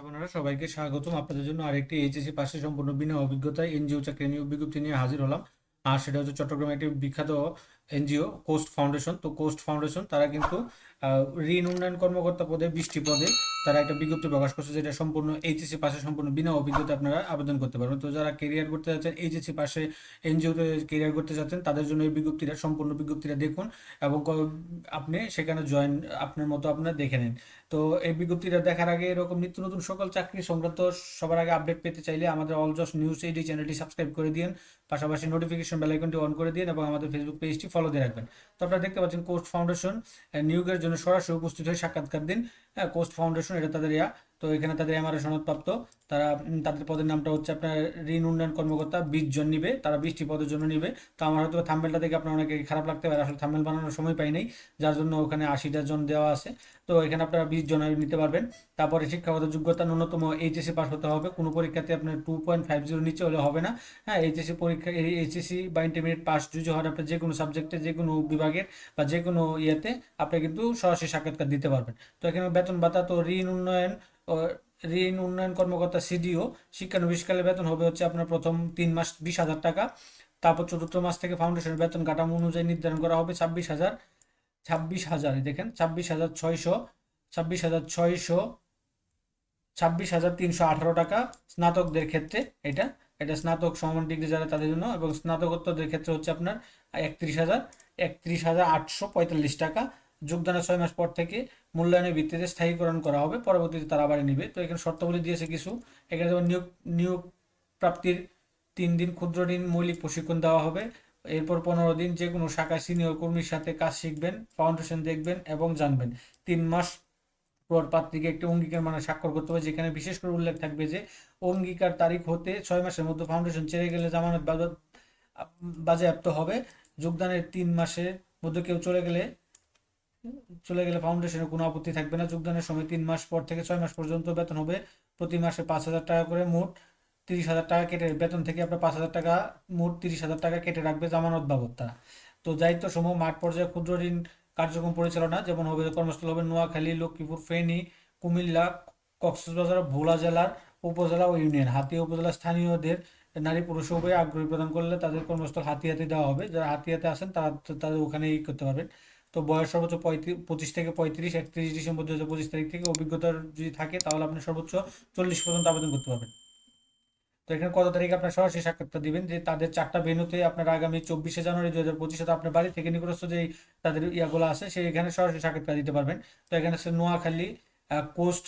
বোনেরা, সবাইকে স্বাগতম। আপনাদের জন্য আরেকটি এইচএসি পাশে সম্পূর্ণ বিনা অভিজ্ঞতায় এনজিও চাকরি নিয়োগ বিজ্ঞপ্তি নিয়ে হাজির হলাম। আর সেটা হচ্ছে চট্টগ্রামে একটি বিখ্যাত এনজিও, কোস্ট ফাউন্ডেশন। তো কোস্ট ফাউন্ডেশন, তারা কিন্তু ঋণ উন্নয়ন কর্মকর্তা পদে বিশটি পদে, তারা একটা বিজ্ঞপ্তি প্রকাশ করছে যেটা সম্পূর্ণ এইচএসসি পাশে, সম্পূর্ণ বিনা অভিজ্ঞতা আপনারা আবেদন করতে পারবেন। তো যারা কেরিয়ার করতে যাচ্ছেন, এইচএসসি পাশে, এনজিওতে কেরিয়ার করতে যাচ্ছেন, তাদের জন্য এই বিজ্ঞপ্তিটা, সম্পূর্ণ বিজ্ঞপ্তিটা দেখুন এবং আপনি সেখানে জয়েন আপনার মতো আপনার দেখে নিন। তো এই বিজ্ঞপ্তিটা দেখার আগে এরকম নিত্য নতুন সকল চাকরি সংক্রান্ত সবার আগে আপডেট পেতে চাইলে আমাদের অল জস নিউজ এইডি চ্যানেলটি সাবস্ক্রাইব করে দিন পাশাপাশি নোটিফিকেশন বেল আইকনটি অন করে দিন এবং আমাদের ফেসবুক পেজটি ফলো দিয়ে রাখবেন। তো আপনারা দেখতে পাচ্ছেন কোস্ট ফাউন্ডেশন নিয়োগের জন্য সরাসরি উপস্থিত হয়ে সাক্ষাৎকার দিন। হ্যাঁ কোস্ট ফাউন্ডেশন এটা তাদের ইয়া তো এখানে তাদের এমআরএ সনদপ্রাপ্ত। তারা তাদের পদের নামটা হচ্ছে আপনার ঋণ উন্নয়ন কর্মকর্তা বিশ জন নিবে, তারা বিশটি পদের জন্য নিবে। তো আমার হয়তো থাম্বেলটা দেখে আপনার অনেকে খারাপ লাগতে পারে, আসলে থাম্বেল বানানোর সময় পাই নাই, যার জন্য ওখানে আশিটা জন দেওয়া আছে। তো এখানে আপনারা বিশ জন নিতে পারবেন। তারপরে শিক্ষাগত যোগ্যতা ন্যূনতম এইচএসসি পাস হতে হবে। কোনো পরীক্ষাতে আপনার টু পয়েন্ট ফাইভ জিরো নিচে হলে হবে না। হ্যাঁ এইচএসসি পরীক্ষা এইচএসসি বা ইন্টারমিডিয়েট পাস যদি হয় আপনার যে কোনো সাবজেক্টে যে কোনো বিভাগের বা যে কোনো ইয়েতে, আপনি কিন্তু সরাসরি সাক্ষাৎকার দিতে পারবেন। তো এখানে বেতন ভাতা, তো ঋণ উন্নয়ন ঋণ উন্নয়ন কর্মকর্তা সিডিও শিক্ষানবিশকালে বেতন হবে হচ্ছে আপনার প্রথম তিন মাস বিশ হাজার টাকা। তারপর চতুর্থ মাস থেকে ফাউন্ডেশনের বেতন কাঠামো অনুযায়ী নির্ধারণ করা হবে ছাব্বিশ হাজার ছাব্বিশ হাজার দেখেন, ছাব্বিশ হাজার ছয়শো, ছাব্বিশ হাজার ছয়শো, ছাব্বিশ হাজার তিনশো আঠারো টাকা স্নাতকদের ক্ষেত্রে এটা। এটা স্নাতক সমান ডিগ্রি যারা তাদের জন্য এবং স্নাতকোত্তরদের ক্ষেত্রে হচ্ছে আপনার একত্রিশ হাজার একত্রিশ হাজার আটশো পঁয়তাল্লিশ টাকা। যোগদানের ছয় মাস পর থেকে মূল্যায়নের ভিত্তিতে স্থায়ীকরণ করা হবে। পরবর্তীতে তারা আবার নিবে। তো এখানে শর্তাবলী দিয়েছে কিছু। এখানে যেমন নিয়োগ নিয়োগ প্রাপ্তির তিন দিন, ক্ষুদ্র ঋণ, মৌলিক প্রশিক্ষণ দেওয়া হবে। এরপর পনেরো দিন যে কোনো শাখায় সিনিয়র কর্মীর সাথে কাজ শিখবেন, ফাউন্ডেশন দেখবেন এবং জানবেন। তিন মাস পর প্রার্থীকে একটি অঙ্গীকার মানে স্বাক্ষর করতে হবে, যেখানে বিশেষ করে উল্লেখ থাকবে যে অঙ্গীকার তারিখ হতে ছয় মাসের মধ্যে ফাউন্ডেশন ছেড়ে গেলে জামানত বাজেয়াপ্ত হবে। যোগদানের তিন মাসের মধ্যে কেউ চলে গেলে চলে গেলে ফাউন্ডেশনের কোনো আপত্তি থাকবে না। যোগদানের সময় তিন মাস পর থেকে ছয় মাস পর্যন্ত বেতন হবে। প্রতি মাসে পাঁচ হাজার টাকা করে মোট তিরিশ হাজার টাকা কেটে বেতন থেকে আপনার পাঁচ হাজার টাকা মোট তিরিশ হাজার টাকা কেটে রাখবে জামানত বাবদ তারা তো দায়িত্ব সমূহ মাঠ পর্যায়ে ক্ষুদ্র ঋণ কার্যক্রম পরিচালনা, যেমন হবে কর্মস্থল হবে নোয়াখালী, লক্ষ্মীপুর, ফেনী, কুমিল্লা, কক্সবাজার, ভোলা জেলার উপজেলা ও ইউনিয়ন। হাতিয়া উপজেলা স্থানীয়দের নারী পুরুষ উভয় আগ্রহী প্রদান করলে তাদের কর্মস্থল হাতিয়াতে দেওয়া হবে। যারা হাতিয়াতে আসেন তারা, তাদের ওখানেই করতে পারবেন। তো বয়স সর্বোচ্চ পঁচিশ থেকে পঁয়ত্রিশ, একত্রিশ ডিসেম্বর দু হাজার পঁচিশ তারিখ থেকে অভিজ্ঞতার যদি থাকে, তাহলে আপনি সর্বোচ্চ চল্লিশ পর্যন্ত আবেদন করতে পারবেন। তো এখানে কত তারিখে আপনার সরাসরি সাক্ষাৎকার দিবেন? যে তাদের চারটা ভেন্যুতে আপনার আগামী চব্বিশে জানুয়ারি দু হাজার পঁচিশে আপনার বাড়ি থেকে নিকটস্থ যে তাদের ইয়াগুলো আছে, সেই এখানে সরাসরি সাক্ষাৎকার দিতে পারবেন। তো এখানে আছে নোয়াখালী কোস্ট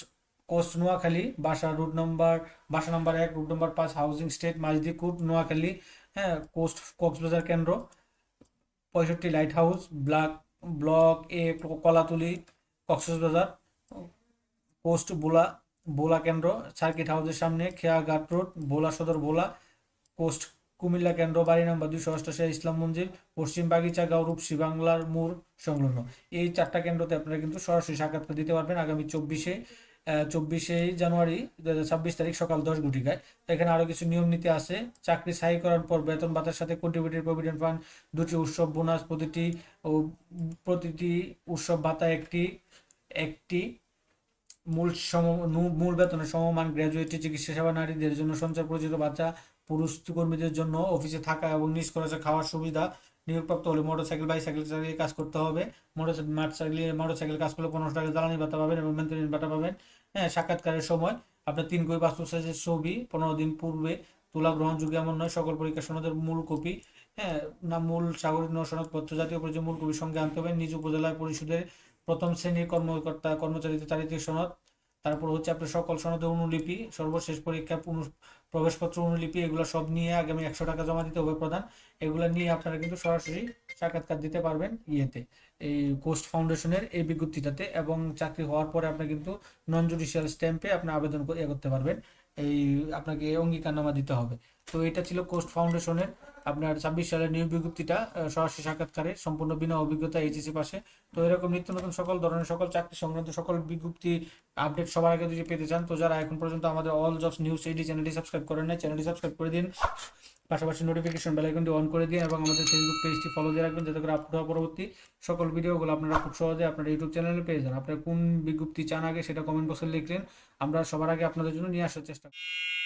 কোস্ট নোয়াখালী, বাসা রুট নম্বর, বাসা নম্বর এক, রুট নম্বর পাঁচ, হাউজিং স্টেট মাঝদিকুট নোয়াখালী হ্যাঁ কোস্ট কক্সবাজার কেন্দ্র, পঁয়ষট্টি light house, block block A, Kolatoli, Cox's Bazar post বোলা বোলা কেন্দ্র, সার্কিট হাউসের সামনে, খেয়াঘাট রোড বোলা সদর বোলা পোস্ট কুমিল্লা কেন্দ্র, বাড়ি নম্বর দুশো অষ্টাশি ইসলাম মঞ্জিল পশ্চিম বাগিচা গাঁও রূপসী বাংলার মোড় সংলগ্ন। এই চারটা কেন্দ্রতে আপনারা কিন্তু সরাসরি সাক্ষাৎকার দিতে পারবেন আগামী চব্বিশে চব্বিশে জানুয়ারি দু ছাব্বিশ তারিখ সকাল দশ গুটিকায়। এখানে আরও কিছু নিয়ম নীতি আছে। চাকরি স্থায়ী করার পর বেতন ভাতার সাথে কন্ট্রিবিউটেড প্রভিডেন্ট ফান্ড দুটি উৎসব বোনাস প্রতিটি ও প্রতিটি উৎসব ভাতা একটি একটি মূল সম মূল বেতনের সমমান গ্র্যাজুয়েটি চিকিৎসা সেবা নারীদের জন্য সঞ্চয় পরিচিত বাচ্চা, পুরুষ কর্মীদের জন্য অফিসে থাকা এবং নিজ খরচে খাওয়ার সুবিধা, নিয়োগপ্রাপ্ত হলে মোটরসাইকেল বাইসাইকেল চালিয়ে কাজ করতে হবে। মোটর মোটরসাইকেল মোটরসাইকেল কাজ করলে পনেরোশো টাকা জ্বালানি ভাতা পাবেন এবং মেনটেনেন্স ভাতা পাবেন। হ্যাঁ সাক্ষাৎকারের সময় আপনার তিন কপি পাসপোর্ট সাইজের ছবি, পনেরো দিন পূর্বে, তোলা গ্রহণযোগ্য এমন নয়, সকল পরীক্ষা সনদের মূল কপি। হ্যাঁ না, মূল সাগরিক ন সনদপত্র জাতীয় পরিচয় মূল কপির সঙ্গে আনতে হবে। নিজ উপজেলায় পরিষদের প্রথম শ্রেণির কর্মকর্তা কর্মচারীদের চারিত্রিক সনদ, তারপর হচ্ছে আপনার সকল সনদের অনুলিপি, সর্বশেষ পরীক্ষা প্রবেশপত্র অনুলিপি, এগুলো সব নিয়ে আগামী একশো টাকা জমা দিতে হবে প্রধান। এগুলো নিয়ে আপনারা কিন্তু সরাসরি সাক্ষাৎকার দিতে পারবেন ইয়েতে, এই কোস্ট ফাউন্ডেশনের এই বিজ্ঞপ্তিটাতে এবং চাকরি হওয়ার পরে আপনি কিন্তু নন জুডিশিয়াল স্ট্যাম্পে আপনি আবেদন করে করতে পারবেন। এই আপনাকে অঙ্গীকারনামা দিতে হবে। তো এটা ছিল কোস্ট ফাউন্ডেশনের আপনার ছাব্বিশ সালের নিয়োগ বিজ্ঞপ্তিটা সরাসরি সাক্ষাৎকারে, সম্পূর্ণ বিনা অভিজ্ঞতা এইচএসি পাশে। তো এরকম নিত্য নতুন সকল ধরনের, সকল চাকরি সংক্রান্ত সকল বিজ্ঞপ্তি আপডেট সবার আগে যদি পেতে চান, তো যারা এখন পর্যন্ত আমাদের অল জবস নিউজ এইডি চ্যানেলটি সাবস্ক্রাইব করেন নাই, চ্যানেলটি সাবস্ক্রাইব করে দিন। পাশাপাশি নোটিফিকেশন বেল আইকনটি অন করে দিন এবং আমাদের ফেসবুক পেজটি ফলো দিয়ে রাখবেন, যাতে করে আপলোড হওয়া পরবর্তী সকল ভিডিওগুলো আপনারা খুব সহজে আপনার ইউটিউব চ্যানেলে পেয়ে যান। আপনারা কোন বিজ্ঞপ্তি চান আগে সেটা কমেন্ট বক্সে লিখলেন। আমরা সবার আগে আপনাদের জন্য নিয়ে আসার চেষ্টা করব।